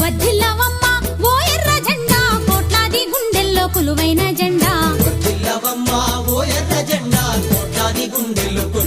వదిలవమ్మ ఓ ఎర్ర జెండా కోట్లాది గుండెల్లో కులువైన జెండా. de loco.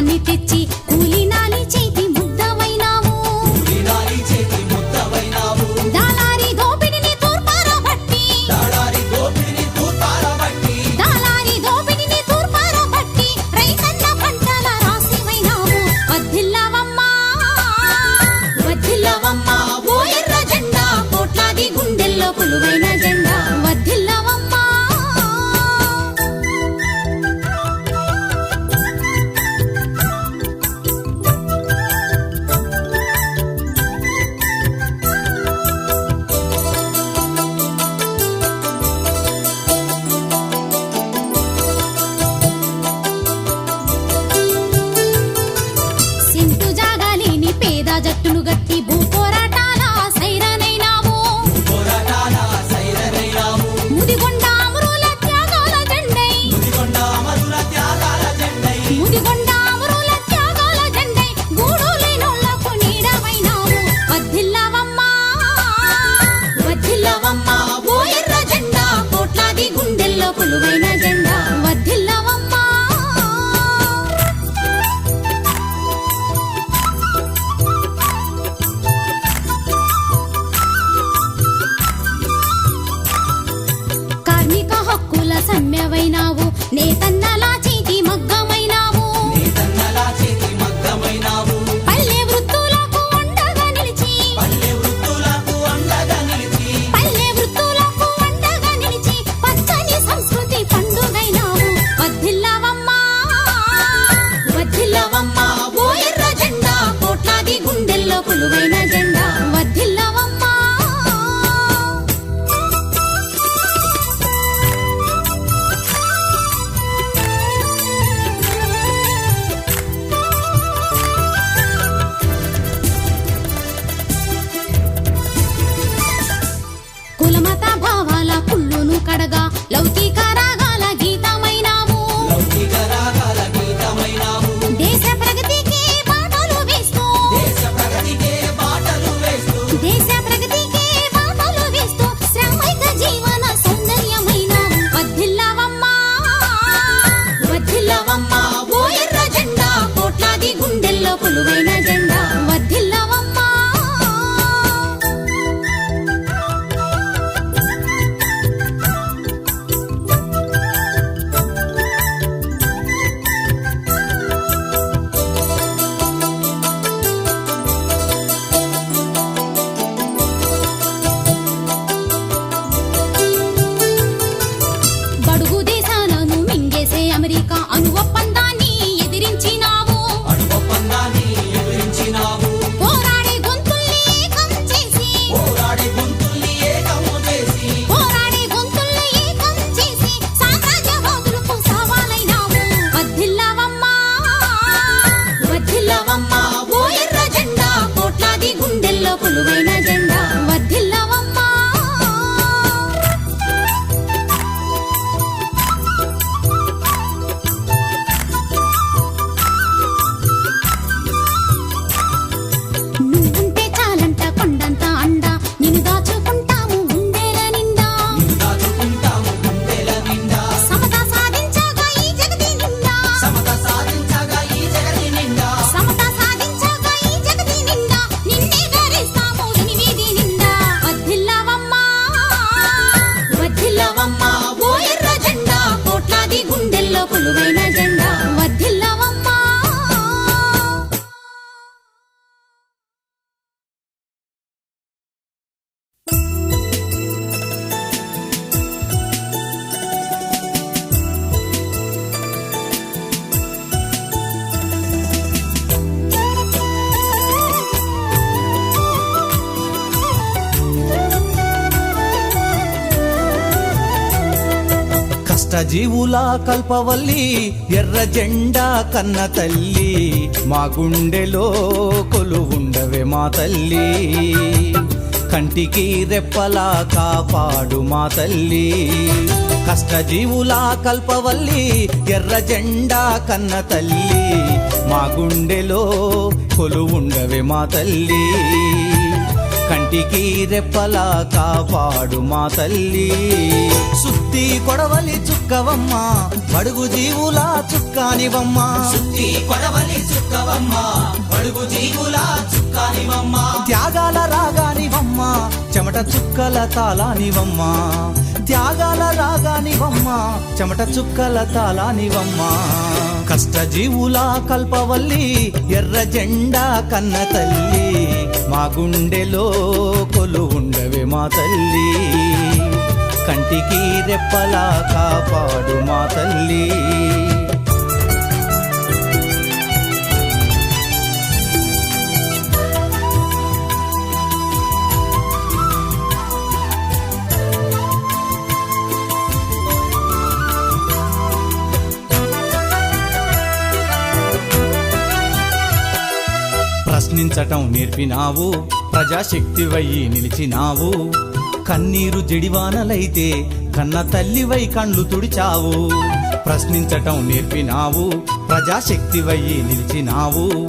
ధనాన్ని తెచ్చి కూలి జీవులా కల్పవల్లి ఎర్ర జెండా కన్న తల్లి. మా గుండెలో కొలువుండవే మా తల్లి. కంటికి రెప్పలా కాపాడు మా తల్లి. కష్టజీవుల కల్పవల్లి ఎర్ర జెండా కన్న తల్లి. మా గుండెలో కొలువుండవే మా తల్లి. కంటికి రెప్పలా కాపాడు మా తల్లి. సుత్తి కొడవలి చుక్కవమ్మ బడుగు జీవుల చుక్కానివమ్మ. సుత్తి కొడవలి చుక్కవమ్మ బడుగు జీవుల చుక్కానివమ్మ. త్యాగాల రాగానివమ్మ చెమట చుక్కల తాళానివమ్మ. త్యాగాల రాగానివమ్మ చెమట చుక్కల తాళానివమ్మ. కష్టజీవులా కల్పవల్లి ఎర్ర జెండా కన్న తల్లి. మా గుండెలో కొలు ఉండవే మా తల్లి. కంటికి రెప్పలా కాపాడు మా తల్లి. ప్రశ్నించటం నేర్పినావు. ప్రజాశక్తివయ్యి నిలిచినావు. కన్నీరు జడివానలైతే కన్న తల్లివై కండ్లు తుడిచావు. ప్రశ్నించటం నేర్పినావు. ప్రజాశక్తివయ్యి నిలిచినావు.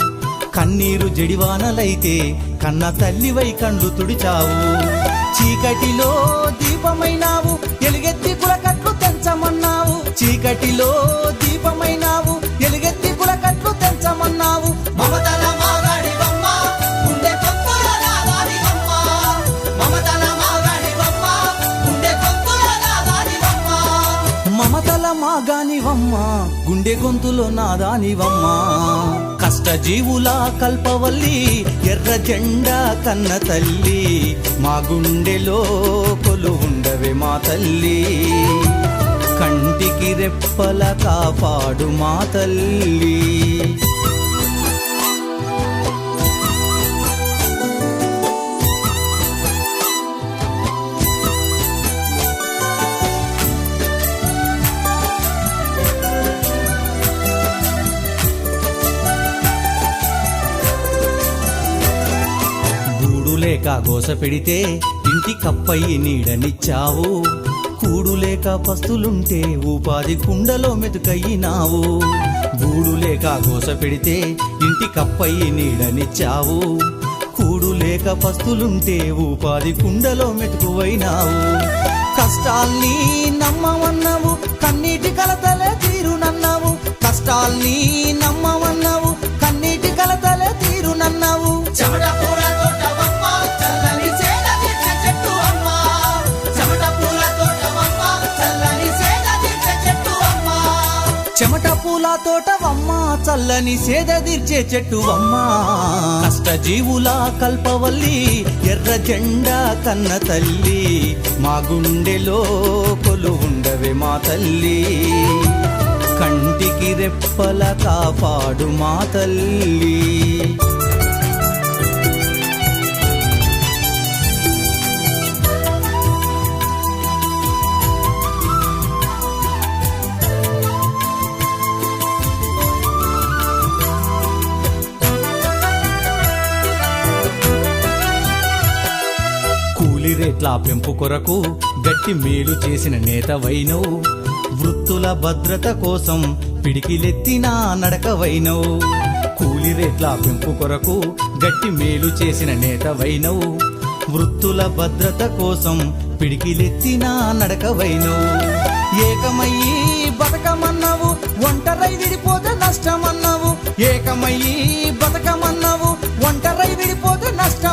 కన్నీరు జడివానలైతే కన్న తల్లివై కండ్లు తుడిచావు. చీకటిలో దీపమైనావు. ఎలుగెత్తి కులకట్లు తెంచమన్నావు. చీకటిలో దీపమైనావు. మమతల గుండె గొంతులో నాదానివమ్మ. కష్టజీవుల కల్పవల్లి ఎర్ర జెండా కన్న తల్లి. మా గుండెలో కొలు ఉండవే మా తల్లి. కంటికి రెప్పల కాపాడు మా తల్లి. లేక గోస పెడితే ఇంటి కప్పయి నీడనిచ్చావు. కూడు లేక పస్తులుంటే ఉపాధి కుండలో మెతుకయ్యినావు. గూడు లేక గోస పెడితే ఇంటి కప్పయి నీడనిచ్చావు. కూడు లేక పస్తులుంటే ఉపాధి కుండలో మెతుకువైనావు. కష్టాల్ని నమ్మవన్నావు కన్నీటి కలతలే తీరునన్నావు. కష్టాల్ని నమ్మవన్నావు కన్నీటి కలతలే తీరునన్నావు. చెమట కూడా పూల తోటవమ్మ చల్లని సేద తీర్చే చెట్టువమ్మ కష్టజీవుల కల్పవల్లి ఎర్ర జెండా కన్న తల్లి. మా గుండెలో కొలు ఉండవే మా తల్లి. కంటికి రెప్పల కాపాడు మా తల్లి. రేట్ల పెంపు కొరకు గట్టి మేలు చేసిన నేతవైనవు. వృత్తుల భద్రత కోసం పిడికిలెత్తిన నడకవైనవు. కూలి రేట్ల పెంపు కొరకు గట్టి మేలు చేసిన నేతవైనవు. వృత్తుల భద్రత కోసం పిడికిలెత్తిన నడకవైనవు. ఏకమయ్యి బతకమన్నావు ఒంటరై విడిపోతే నష్టమన్నావు. ఏకమయ్యి బతకమన్నావు ఒంటరై విడిపోతే నష్టం